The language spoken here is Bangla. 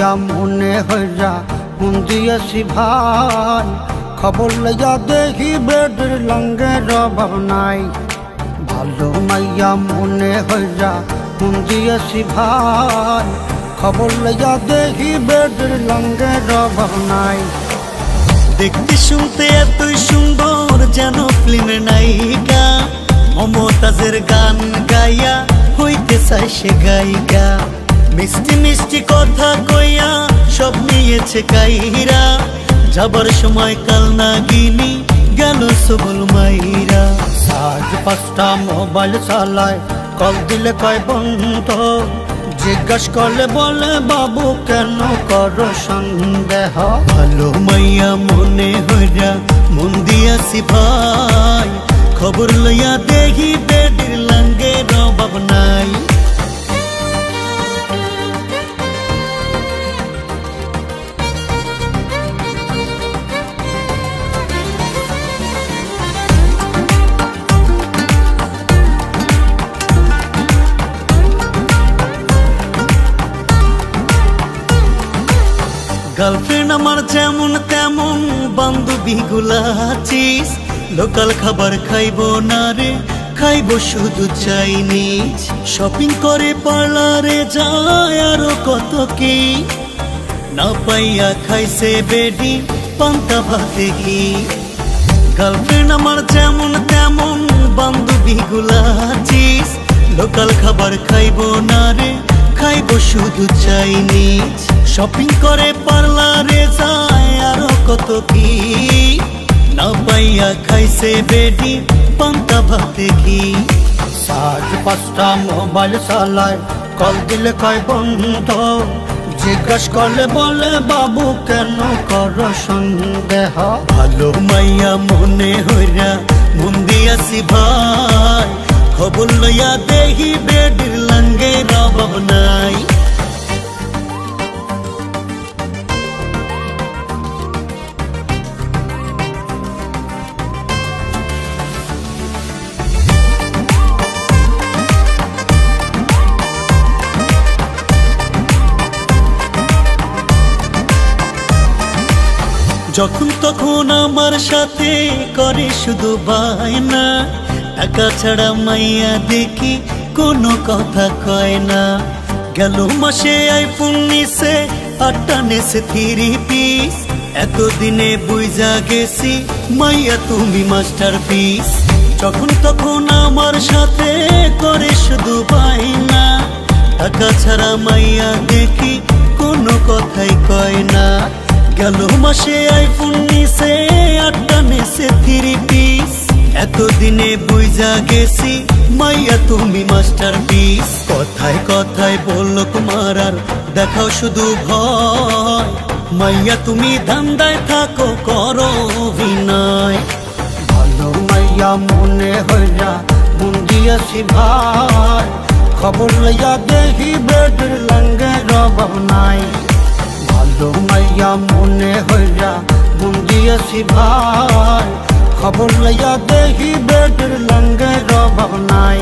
মাইয়া মনে হইয়া মন দিয়েছি ভাই। খবর লইয়া দেখি বেডের লঙ্গে রবাব নাই। ভালো মাইয়া মনে হইয়া মন দিয়েছি ভাই। খবর লইয়া দেখি বেডের লঙ্গে রবাব নাই। দেখতে শুনতে এতই সুন্দর যেন ফিল্মের নায়িকা। মমতাজের গান গাইয়া হইতে চাই সে গায়িকা। মিষ্টি মিষ্টি কথা কইয়া সব নিয়েছে কাইরা। যাবার সময় কাল নাগিনি গেল সবল মাইরা। আজ পাঁচটা মোবাইল চালায়, কল দিলে কয়, বন্ধ। জিজ্ঞাস করলে বলে, বাবু, কেন করো সন্দেহ? ভালো মাইয়া মনে হইয়া মন দিয়াছি ভাই। খবর লইয়া দেখি বেডির লাঙ্গে রবাব নাই। গার্লফ্রেন্ড আমার যেমন তেমন বান্ধবী গুলাচিস লোকাল খাবার খাইবো না রে, খাইবো শুধু চাইনিজ শপিং করে পার্লারে যায় আরও কত কি? না পাইয়া খাইছে বেডি, পান্তা ভাতে কি গার্লফ্রেন্ড আমার যেমন তেমন বান্ধবী গুলাচিস লোকাল খাবার খাইবো না রে খাইবো শুধু চাইনিজ শপিং করে পার্লারে যায় আরও কত কি? না পাইয়া খাইছে বেডি পান্তা ভাতে কি আজ পাঁচটা মোবাইল চালায় কল দিলে কয় বন্ধ। জিজ্ঞাস করলে বলে বাবু কেন করো সন্দেহ? ভালো মাইয়া মনে হইরা মন দিয়াছি ভাই। খবর লইয়া দেহি বেডির লাঙ্গে রবাব নাই। যখন তখন আমার সাথে করে শুধু বায়না টাকা ছাড়া মাইয়া দেখি কোনো কথা কয় না। গেল মাসে আইফোন নিছে আটটা নেছে থ্রি পিস। এতদিনে বুঝা গেছি, মাইয়া তুমি মাস্টার পিস। যখন তখন আমার সাথে করে শুধু পাই না টাকা ছাড়া মাইয়া দেখি কোনো কথাই কয় না। গেল মাসে আইফোন নিছে আটটা নেছে থ্রি পিস। এতদিনে বুঝা গেছি, মাইয়া তুমি মাস্টার পিস কথায় কথায় বলল মারার, দেখাও শুধু ভয়। মাইয়া তুমি ধান্দায় থাকো, করো অভিনয়। ভালো মাইয়া মনে হইয়া, মন দিয়েছি ভাই। খবর লইয়া দেখি বেডের লঙ্গে রবাব নাই। ভালো মাইয়া মনে হইয়া, মন দিয়েছি ভাই। খবর লইয়া দেখি বেটের লঙ্গের অভাব নাই।